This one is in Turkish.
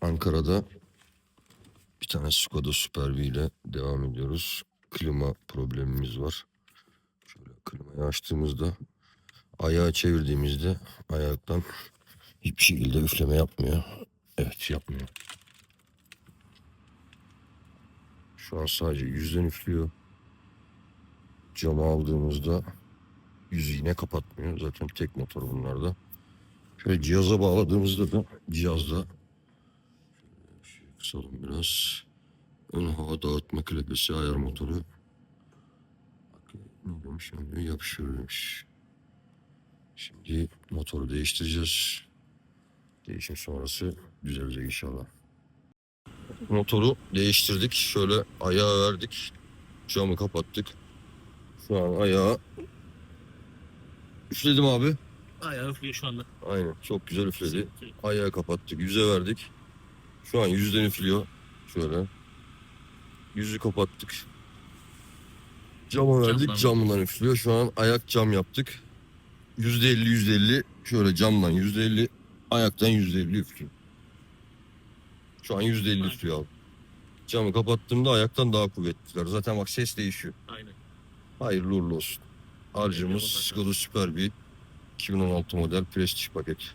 Ankara'da bir tane Skoda Super B ile devam ediyoruz. Klima problemimiz var. Şöyle klimayı açtığımızda ayağı çevirdiğimizde ayaktan hiçbir şekilde üfleme yapmıyor. Evet yapmıyor. Şu an sadece yüzden üflüyor. Camı aldığımızda yüzü yine kapatmıyor. Zaten tek motor bunlarda. Şöyle cihaza bağladığımızda da cihazda kısalım biraz. Ön hava dağıtma klepesi ayar motoru. Ne demiş yani yapışıyor demiş. Şimdi motoru değiştireceğiz. Değişim sonrası düzelecek inşallah. Motoru değiştirdik. Şöyle ayağı verdik. Camı kapattık. Şu an ayağı üfledim abi. Ayağı üflüyor şu anda. Aynen çok güzel üfledi. Ayağı kapattık. Yüze verdik. Şu an yüzden üflüyor. Şöyle. Yüzü kapattık. Cama verdik. Camdan. Üflüyor. Şu an ayak cam yaptık. Yüzde elli yüzde elli. Şöyle camdan yüzde elli. Ayaktan yüzde elli üflüyor. Şu an yüzde elli üflüyor abi. Camı kapattığımda ayaktan daha kuvvetliler. Zaten bak ses değişiyor. Aynen. Hayırlı uğurlu olsun. Harcımız. Skoda Super B 2016 model Prestige paket.